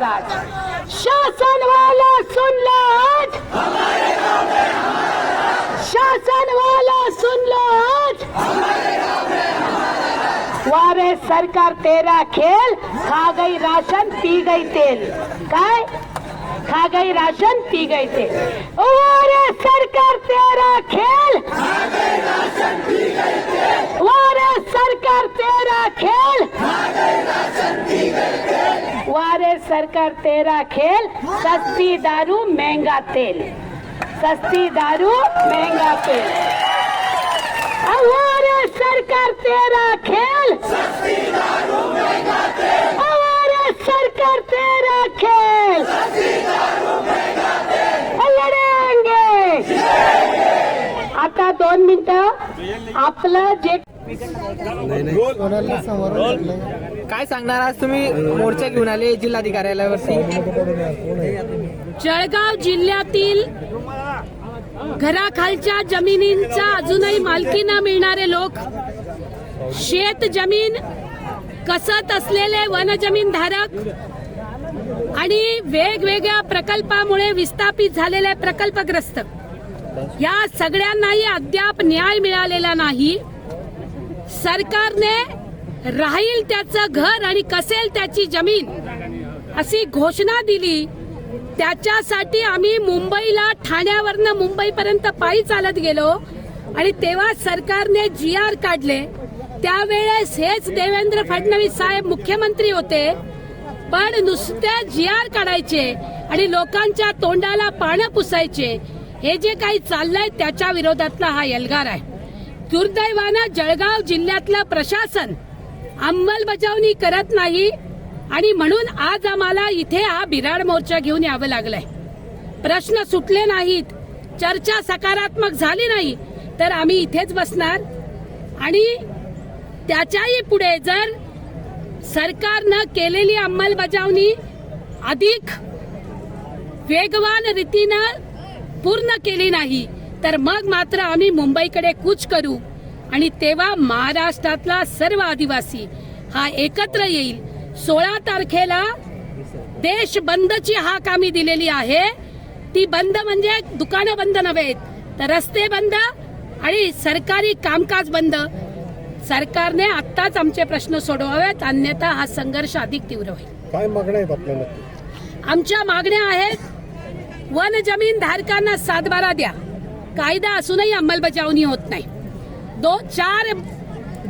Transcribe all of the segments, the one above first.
शासन वाला सुन लो आज। शासन वाला सुन लो आज। वारे, सरकार तेरा खेल, खा गई राशन, पी गई तेल। काय? खा गई राशन, पी गई तेल। वारे, सरकार तेरा खेल, वारे, सरकार तेरा खेल। वारे सरकार तेरा खेल सस्ती दारू महंगा तेल। सस्ती दारू महंगा तेल। हमारे सरकार तेरा खेल हमारे सरकार तेरा खेल लढेंगे। आता दोन मिनिटं आपलं जे काय सांगणार? आज तुम्ही मोर्चा घेऊन आले जिल्हाधिकाऱ्यालयावरती जळगाव जिल्ह्यातील घराखालच्या जमिनींचा अजूनही मालकी न मिळणारे लोक शेत जमीन कसत असलेले वनजमीन धारक आणि वेगवेगळ्या प्रकल्पामुळे विस्थापित झालेले प्रकल्पग्रस्त. या सगळ्यांनाही अद्याप न्याय मिळालेला नाही. सरकारने राहील त्याचं घर आणि कसेल त्याची जमीन अशी घोषणा दिली. त्याच्यासाठी आम्ही मुंबईला ठाण्यावरनं मुंबईपर्यंत पायी चालत गेलो आणि तेव्हा सरकारने जी आर काढले. त्यावेळेस हेच देवेंद्र फडणवीस साहेब मुख्यमंत्री होते. पण नुसते जी आर काढायचे आणि लोकांच्या तोंडाला पानं पुसायचे. हे जे काही चाललंय त्याच्या विरोधातला हा एल्गार आहे. दुर्दैवानं जळगाव जिल्ह्यातलं प्रशासन अंमलबजावणी करत नाही आणि म्हणून आज आम्हाला इथे हा बिराड मोर्चा घेऊन यावं लागलंय. प्रश्न सुटले नाहीत चर्चा सकारात्मक झाली नाही तर आम्ही इथेच बसणार. आणि त्याच्याही पुढे जर सरकारनं केलेली अंमलबजावणी अधिक वेगवान रीतीनं पूर्ण केली नाही तर मग मात्र आम्ही मुंबईकडे कूच करू. आणि तेव्हा महाराष्ट्रातला सर्व आदिवासी हा एकत्र येईल. सोळा तारखेला देश बंदची हाक आम्ही दिलेली आहे. ती बंद म्हणजे दुकानं बंद नव्हे तर रस्ते बंद आणि सरकारी कामकाज बंद. सरकारने आत्ताच आमचे प्रश्न सोडवावेत अन्यथा हा संघर्ष अधिक तीव्र होईल. काय मागण्या आहेत आपल्या नक्की आमच्या मागण्या आहेत वन जमीन धारकांना सातबारा द्या. कायदा असूनही अंमलबजावणी होत नाही. दो चार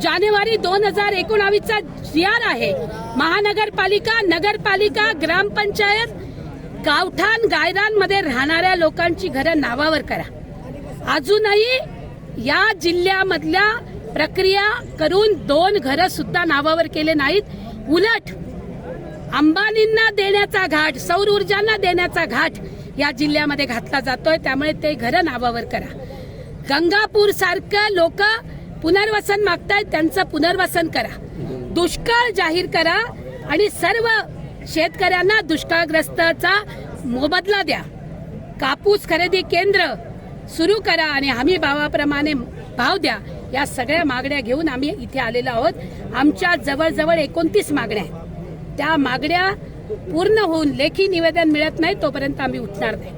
जानेवारी दोन हजार एकोणावीसचा जी आर आहे. महानगरपालिका नगरपालिका ग्रामपंचायत गावठाण गायरांमध्ये राहणाऱ्या लोकांची घरं नावावर करा. अजूनही या जिल्ह्यामधल्या प्रक्रिया करून दोन घरं सुद्धा नावावर केले नाहीत. उलट अंबानींना देण्याचा घाट सौर ऊर्जांना देण्याचा घाट या जिल्ह्यामध्ये घातला जातोय. त्यामुळे ते घरं नावावर करा. गंगापूर सारखं लोक पुनर्वसन मागतायत त्यांचं पुनर्वसन करा. दुष्काळ जाहीर करा आणि सर्व शेतकऱ्यांना दुष्काळग्रस्ताचा मोबदला द्या. कापूस खरेदी केंद्र सुरू करा आणि हमी भावाप्रमाणे भाव द्या. या सगळ्या मागण्या घेऊन आम्ही इथे आलेलो आहोत. आमच्या जवळजवळ एकोणतीस मागण्या आहेत. त्या मागण्या पूर्ण होऊन लेखी निवेदन मिळत नाही तोपर्यंत आम्ही उठणार नाही.